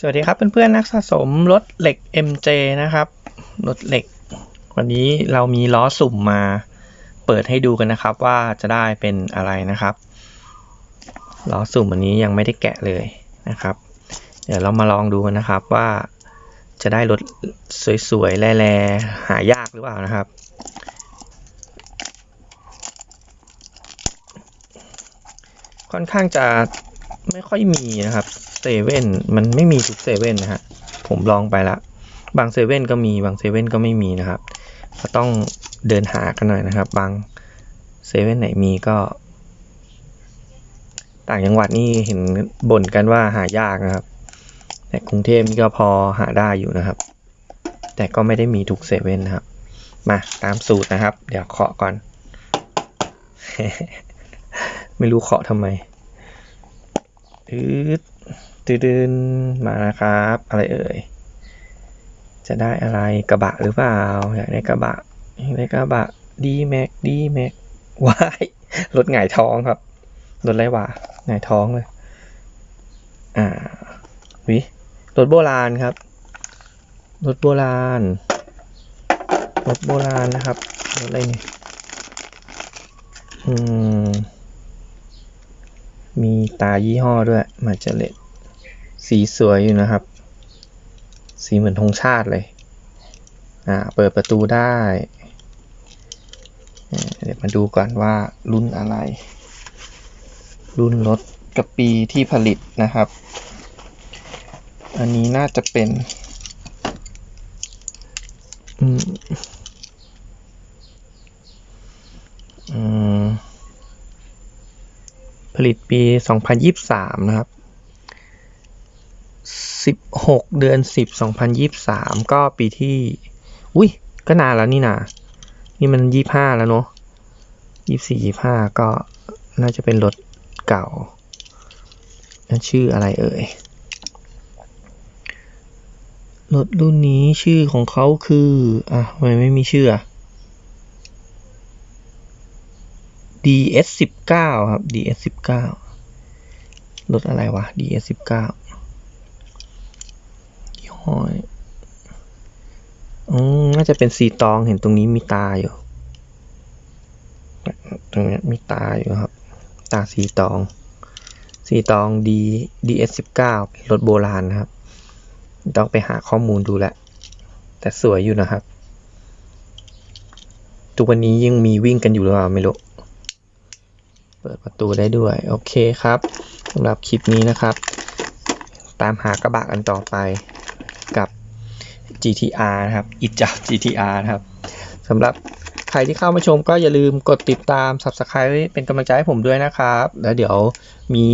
สวัสดีครับเพื่อนๆนักสะสมรถเหล็ก MJ นะครับรถเหล็ก วันนี้เรามีล้อสุ่มมาเปิดให้ดูกันนะครับ ว่าจะได้เป็นอะไรนะครับล้อสุ่มวันนี้ยังไม่ได้แกะเลยนะครับ เดี๋ยวเรามาลองดูกันนะครับว่าจะได้รถสวยๆแร่ๆหายากหรือเปล่านะครับ ค่อนข้างจะ ไม่ค่อยมีนะครับเซเว่นมันไม่มีทุกเซเว่นนะฮะผมลองไปละ บางเซเว่นก็มีบางเซเว่นก็ไม่มีนะครับ ก็ต้องเดินหากันหน่อยนะครับ บางเซเว่นไหนมีก็ ต่างจังหวัดนี่เห็นบ่นกันว่าหายากนะครับ แต่กรุงเทพนี่ก็พอหาได้อยู่นะครับ แต่ก็ไม่ได้มีทุกเซเว่นนะครับ มาตามสูตรนะครับ เดี๋ยวเคาะก่อน ไม่รู้เคาะทำไม ตืดตืดมานะครับ อะไรเอ่ย จะได้อะไรกระบะหรือเปล่า อยากได้กระบะอยากได้กระบะดีแม็กดีแม็กวายรถหงายท้องครับรถไรวะหงายท้องเลย อ่าวิรถโบราณครับรถโบราณรถโบราณนะครับรถอะไรเนี่ยอืม มีตายี่ห้อด้วย มาเจเลตสีสวยอยู่นะครับ สีเหมือนธงชาติเลย อ่า เปิดประตูได้ เดี๋ยวมาดูก่อนว่ารุ่นอะไร รุ่นรถกับปีที่ผลิตนะครับ อันนี้น่าจะเป็น อืม อืม ผลิตปี 2023 นะครับ 16 เดือน 10 2023 ก็ปีที่ อุ้ยก็นานแล้วนี่นานี่มัน 25 แล้วเนอะ24 25 ก็น่าจะเป็นรถเก่า นั่นชื่ออะไรเอ่ย รถรุ่นนี้ชื่อของเขาคือ อะทำไมไม่มีชื่ออะ DS สิบเก้าครับ DS สิบเก้ารถอะไรวะ DS สิบเก้ายี่ห้ออืมน่าจะเป็นสีตองเห็นตรงนี้มีตาอยู่ ตรงนี้มีตาอยู่ครับ ตาสีตองสีตอง D DS สิบเก้ารถโบราณนะครับ ต้องไปหาข้อมูลดูแหละ แต่สวยอยู่นะครับ ทุกวันนี้ยังมีวิ่งกันอยู่หรือเปล่าไม่รู้ ปิดประตูได้ด้วย โอเคครับสำหรับคลิปนี้นะครับ ตามหากระบะกันต่อไปกับ GTR นะครับอิจา GTR นะครับสำหรับใครที่เข้ามาชมก็อย่าลืมกดติดตาม Subscribe เป็นกำลังใจให้ผมด้วยนะครับ แล้วเดี๋ยวมี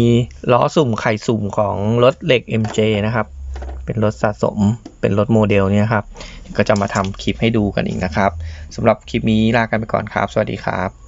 ล้อสุ่มไข่สุ่มของรถเหล็ก MJ นะครับ เป็นรถสะสม เป็นรถโมเดลเนี่ยครับ ก็จะมาทำคลิปให้ดูกันอีกนะครับสำหรับคลิปนี้ลากันไปก่อนครับ สวัสดีครับ